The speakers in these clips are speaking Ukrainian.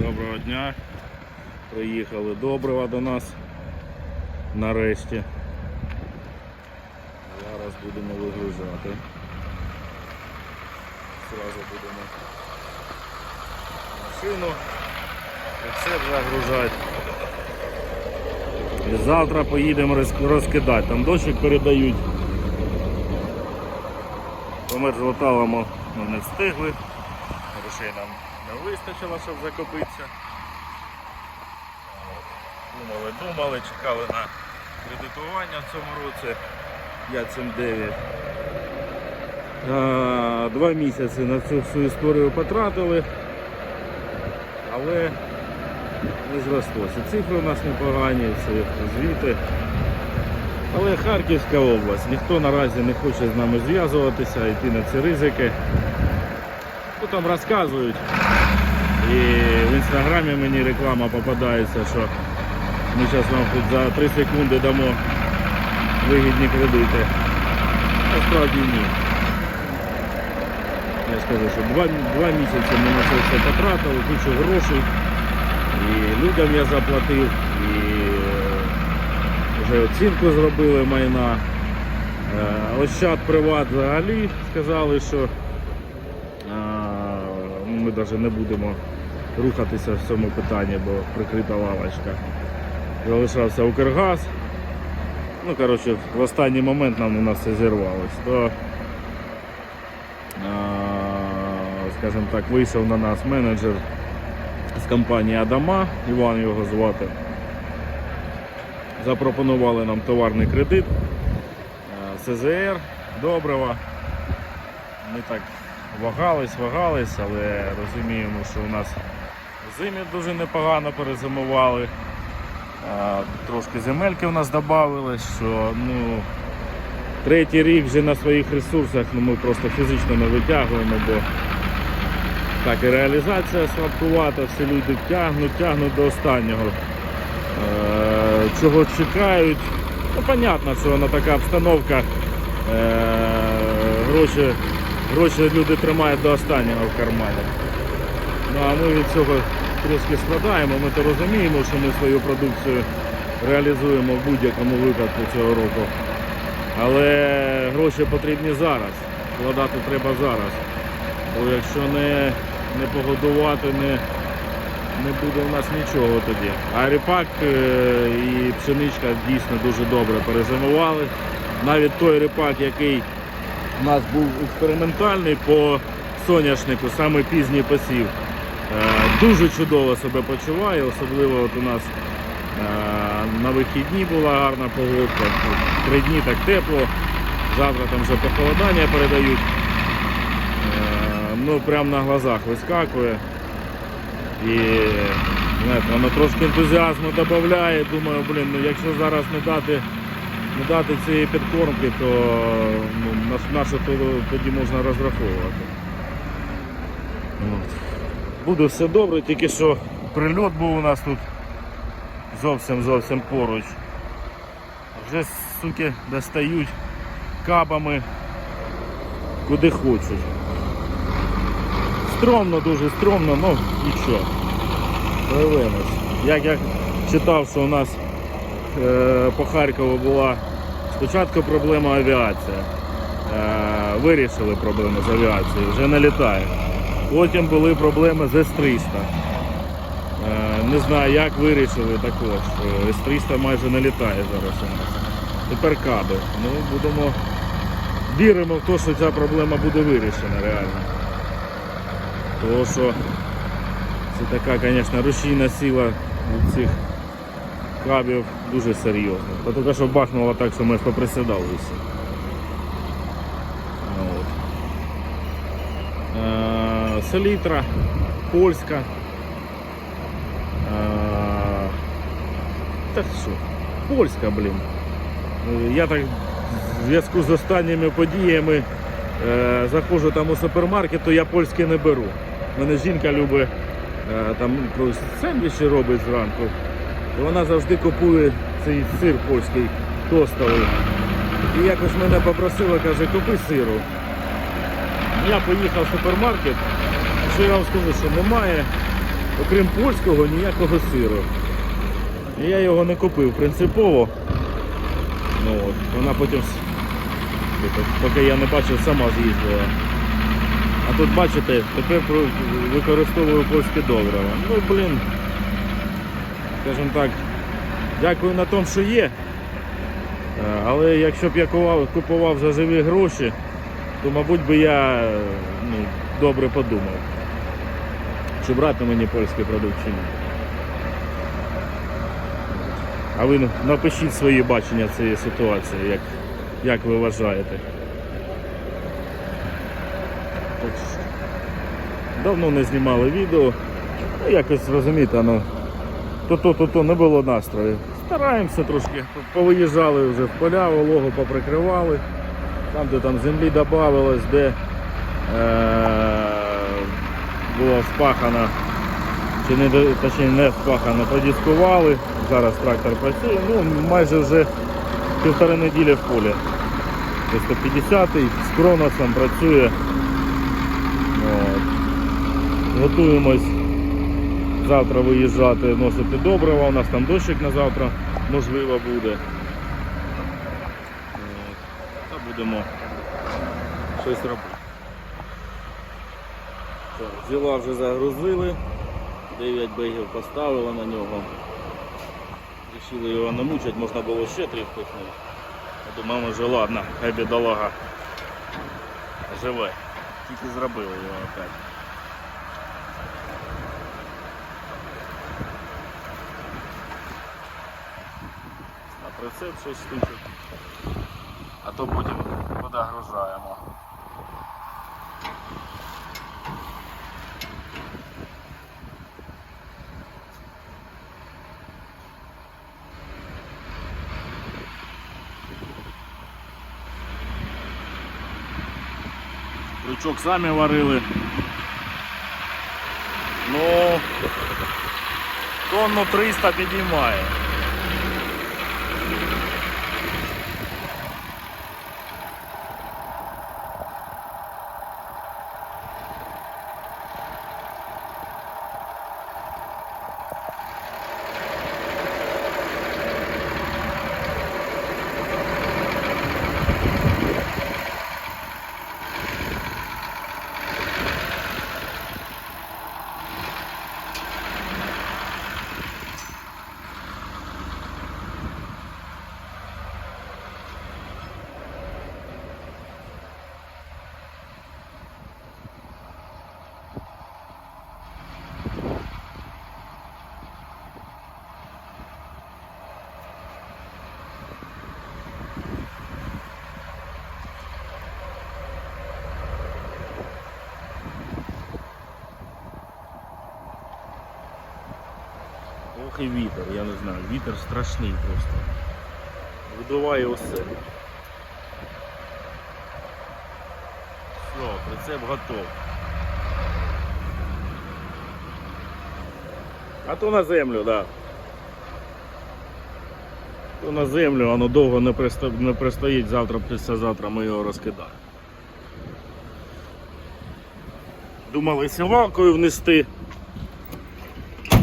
Доброго дня. Приїхали добрива до нас нарешті. Зараз будемо вигружати. Зразу будемо машину і все загружати. І завтра поїдемо розкидати. Там дощик передають. По Мержлоталому ми не встигли. Грошей нам вистачило, щоб закопитися. Думали, думали, чекали на кредитування в цьому році 579. А, Два місяці на цю всю історію потратили, але не зрослося. Цифри у нас непогані, всі звіти. Але Харківська область, ніхто наразі не хоче з нами зв'язуватися, йти на ці ризики. Ну, там розказують. І в інстаграмі мені реклама попадається, що ми зараз вам тут за 3 секунди дамо вигідні кредити. Насправді ні. Я скажу, що два, два місяці ми на це все потратили, кучу грошей. І людям я заплатив, і е, вже оцінку зробили майна. Е, Ощад Приват взагалі сказали, що Ми навіть не будемо рухатися в цьому питанні, бо прикрита лавочка. Залишався Укргаз. Ну, коротше, в останній момент нам у нас все зірвалось. То, скажімо так, вийшов на нас менеджер з компанії Адама, Іван його звати. Запропонували нам товарний кредит, СЗР, добрива. Ми так вагались, вагались, але розуміємо, що у нас зимі дуже непогано перезимували. Трошки земельки у нас додали, що ну, третій рік вже на своїх ресурсах ну, ми просто фізично не витягуємо, бо так і реалізація слабкувата, всі люди тягнуть, тягнуть до останнього. Е, Чого чекають. Ну, понятно, що вона така обстановка. Е, Гроші Гроші люди тримають до останнього в кармані. Ну а ми від цього трошки страдаємо. Ми то розуміємо, що ми свою продукцію реалізуємо в будь-якому випадку цього року. Але гроші потрібні зараз. Вкладати треба зараз. Бо якщо не, не погодувати, не, не буде в нас нічого тоді. А ріпак е, і пшеничка дійсно дуже добре перезимували. Навіть той ріпак, який у нас був експериментальний по соняшнику, саме пізній посів. Е, Дуже чудово себе почуває, особливо от у нас е, на вихідні була гарна погодка. Три дні так тепло, завтра там вже похолодання передають. Е, Ну прямо на глазах вискакує. І знаєте, воно трошки ентузіазму додає. Думаю, блін, ну якщо зараз не дати не дати цієї підкормки, то ну, на що тоді можна розраховувати. От. Буде все добре, тільки що прильот був у нас тут зовсім зовсім поруч. Вже суки достають кабами куди хочуть. Стромно, дуже стромно, ну нічого. Прорвемось. Як я читав, що у нас е, по Харкову була спочатку проблема авіація. Е, вирішили проблему з авіацією, вже не літає. Потім були проблеми з С-300. Е, не знаю, як вирішили також. С-300 майже не літає зараз у нас. Тепер каби. Ну, будемо віримо в те, що ця проблема буде вирішена реально. Тому що це така, звісно, рушійна сила цих кабів дуже серйозна. Та тільки що бахнуло так, що ми ж поприсідали всі. От. Селітра, польська. Е, Так що, польська, блін. Е, Я так в зв'язку з останніми подіями е, заходжу там у супермаркет, то я польське не беру. Мене жінка любить е, там сендвічі робить зранку. І вона завжди купує цей сир польський тостовий. І якось мене попросила, каже, купи сиру. Я поїхав в супермаркет, що я вам скажу, що немає. окрім польського, ніякого сиру. І я його не купив принципово. Ну, от, вона потім, типу, поки я не бачив, сама з'їздила. А тут бачите, тепер використовую польське добрива. Ну блін, скажімо так, дякую на тому, що є. Е, Але якщо б я купував за живі гроші, то мабуть би я ну, добре подумав, чи брати мені польський продукт чи ні. А ви напишіть свої бачення цієї ситуації, як, як ви вважаєте. Так Давно не знімали відео. Ну, якось розумієте, ну, то-то, то-то не було настрою. Стараємося трошки. Повиїжджали вже в поля, вологу поприкривали. Там, де там землі додавалось, де е- була впахана, чи не, точніше не впахана, подіскували. Зараз трактор працює. Ну, майже вже півтори неділі в полі. 150-й з Кроносом працює. От. Готуємось завтра виїжджати, носити добрива. У нас там дощик на завтра можливо буде. От. Та будемо щось робити. Так, Зіла вже загрузили, 9 бегів поставили на нього. Рішили його намучити, можна було ще три впихнути. Думаю, вже ладно, хай бідолага живе. Тільки зробили його опять. На прицеп 6 штучок. А то потім подогружаємо. Крючок самі варили. Ну, тонну 300 підіймає. І вітер, я не знаю, вітер страшний просто. Видуває усе. Все, прицеп готов. А то на землю, так. Да. То на землю, воно довго не, присто... не пристоїть, завтра, післязавтра ми його розкидаємо. Думали сівалкою внести.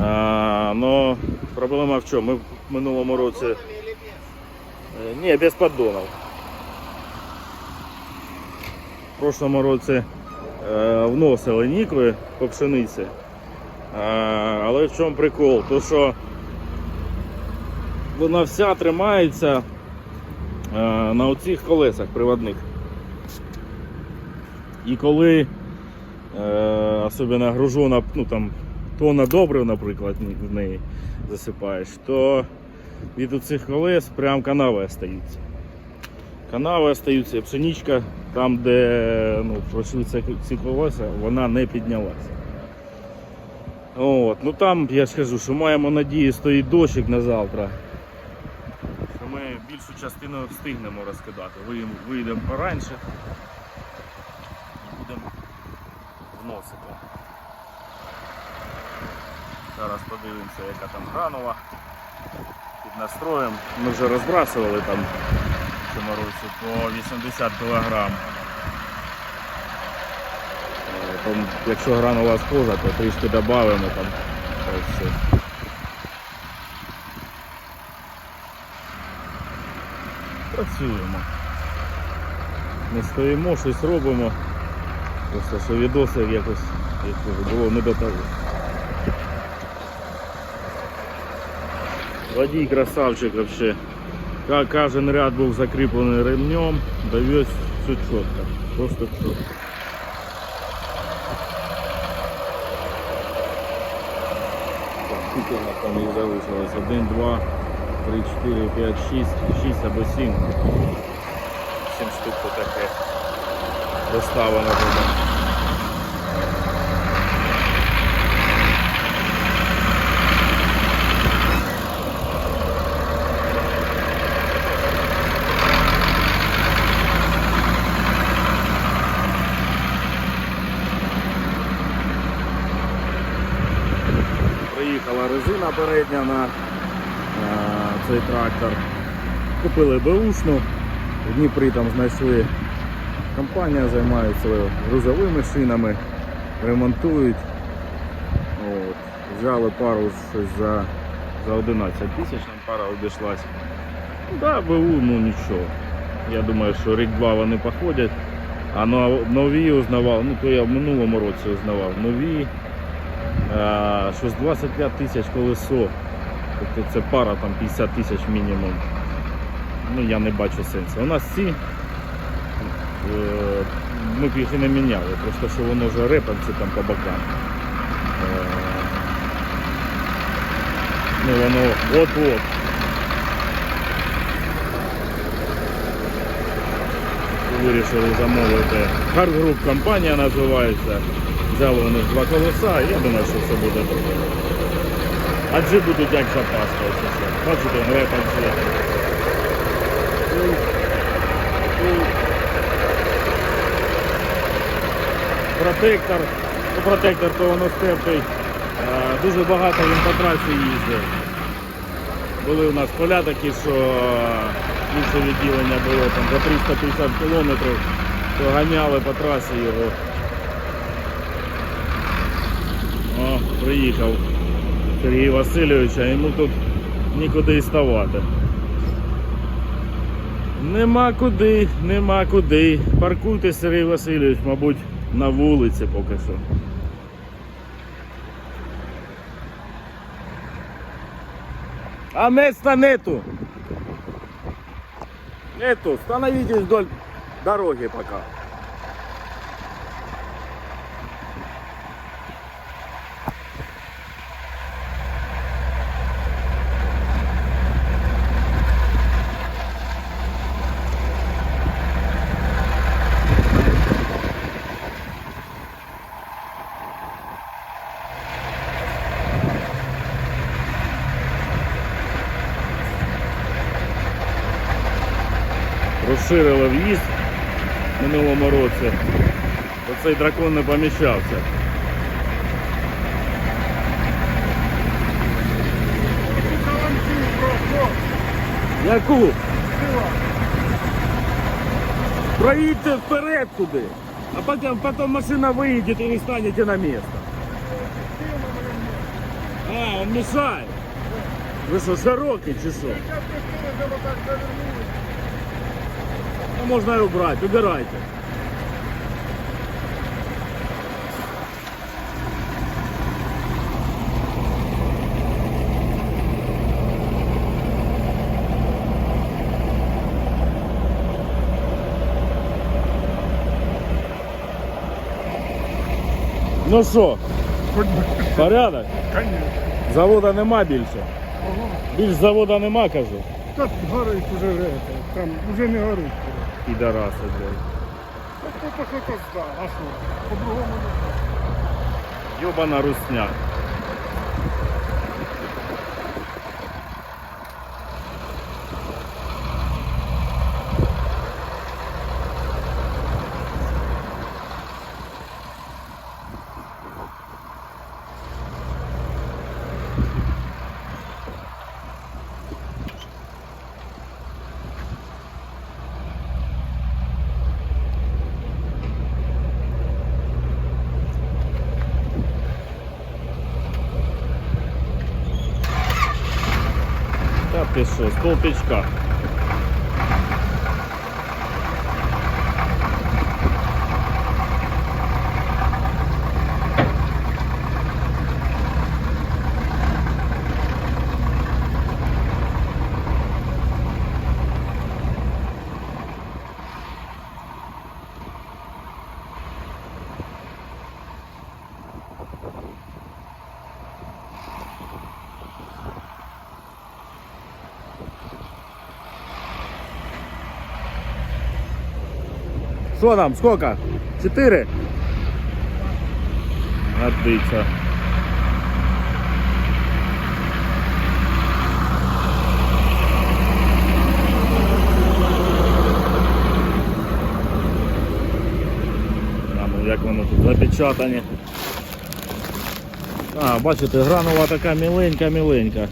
А, но проблема в чому? Ми в минулому році. Е, Ні, без поддонів. В прошлому році е, вносили нікви по пшениці. А, але в чому прикол? То що вона вся тримається е, на оцих колесах приводних. І коли е, особливо гружона, ну там тонна добрив, наприклад, в неї засипаєш, то від цих колес прям канави остаються. Канави остаються, пшеничка там, де ну, пройшли ці, колеса, вона не піднялася. От, ну там я ж кажу, що маємо надію, стоїть дощик на завтра. Що ми більшу частину встигнемо розкидати. Вийдемо пораніше і будемо вносити. Зараз подивимося, яка там гранула. Під настроєм. Ми вже розбрасували там році по 80 кг. Там, якщо гранула схожа, то трішки додаємо там. Працюємо. Не стоїмо, щось робимо. Просто що відосів якось як кажу, було не до того. Водій красавчик вообще. Ка- Кожен ряд був закріплений ремнем, довез все чітко. Просто чітко. Нас там їх залишилось? Один, два, три, чотири, п'ять, шість, шість або сім. Сім штук то таке доставлено буде. Резина передня на е, цей трактор. Купили беушну. В Дніпрі там знайшли компанія, займається грузовими шинами, ремонтують. От. Взяли пару за, за 11 тисяч, нам пара обійшлась. Да, БУ, ну нічого. Я думаю, що рік-два вони походять. А нові узнавав, ну то я в минулому році узнавав. Нові щось 25 тисяч колесо. Тобто це пара там 50 тисяч мінімум. Ну я не бачу сенсу. У нас ці е, ми б їх і не міняли, просто що воно вже репанці там по бокам. Е, Ну воно от-от. Вирішили замовити. Hard Group компанія називається. Взяли у них два колеса, я думаю, що все буде добре. Адже будуть як запаска. Бачите, репанці. Протектор, ну, протектор то воно стертий. Дуже багато він по трасі їздив. Були у нас поля такі, що е, інше відділення було там за 350 кілометрів, то ганяли по трасі його. Приїхав Сергій Васильович, а йому тут нікуди і ставати. Нема куди, нема куди. Паркуйте, Сергій Васильович, мабуть, на вулиці поки що. А места нету. Нету. Становитесь вдоль дороги пока. минулому році. Оцей дракон не поміщався. Яку? Проїдьте вперед туди, а потім, потім машина виїде і ви станете на місце. А, он мешає. Ви що, широкий чи що? Ну, можна і убрати, убирайте. Ну що, би, порядок? конечно. Завода нема більше. Ого. Більш завода нема, кажу. Тут горить уже это, там уже не горить. Підараси, блядь. Так то що то здав, а що? По-другому не Йобана русня. Ти що, з Що там, сколько? Чотири? А, ну як воно тут запечатані. А, бачите, гранула така міленька-міленька.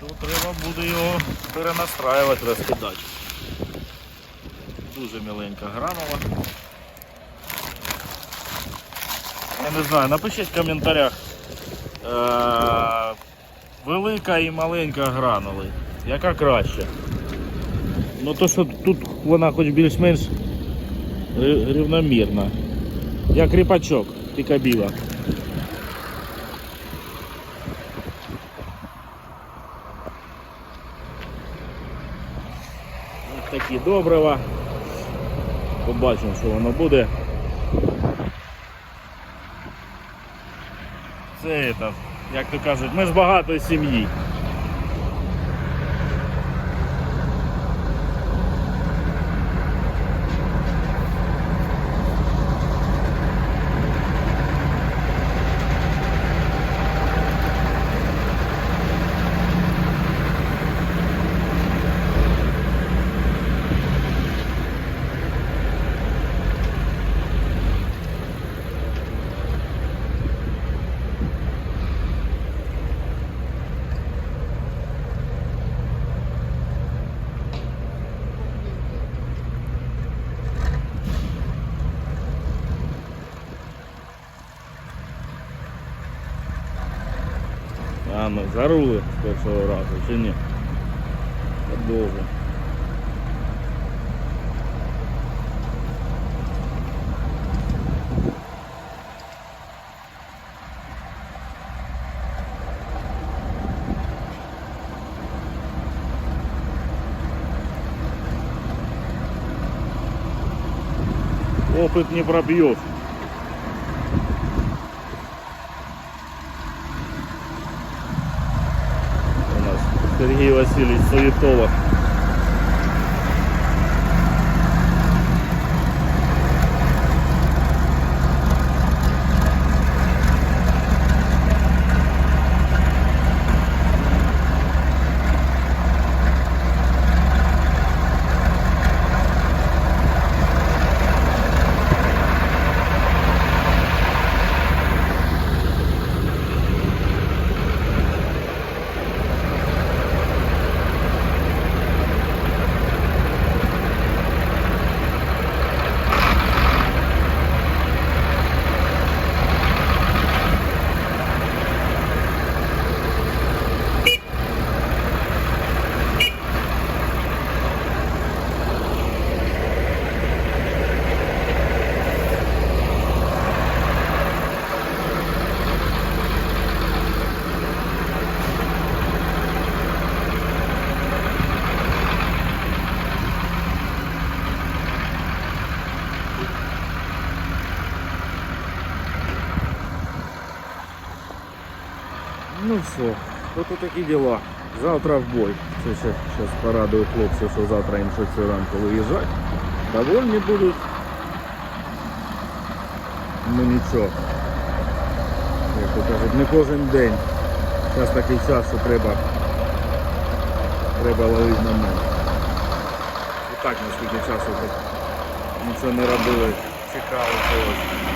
Тут треба буде його перенастраювати, розкидати. Дуже міленька гранула. Я не знаю, напишіть в коментарях. Е- велика і маленька гранули. Яка краще? Ну то що тут вона хоч більш-менш рівномірна. Як ріпачок, тільки біла. Ось такі добрива. Побачимо, що воно буде. Це як то кажуть, ми ж багатої сім'ї. Ну, зарули з першого разу чи ні? Довго. Опыт не пробьешь. Нас Сергей Васильевич Ну все, от такі діла. Завтра в бой. Це ще порадую хлопців, що завтра їм щось ранку виїжджати. Довольні будуть. Ну нічого. Як то кажуть, не кожен день. Зараз такий час, що треба, треба ловити на мене. І так наскільки часу нічого не робили. Цікаво.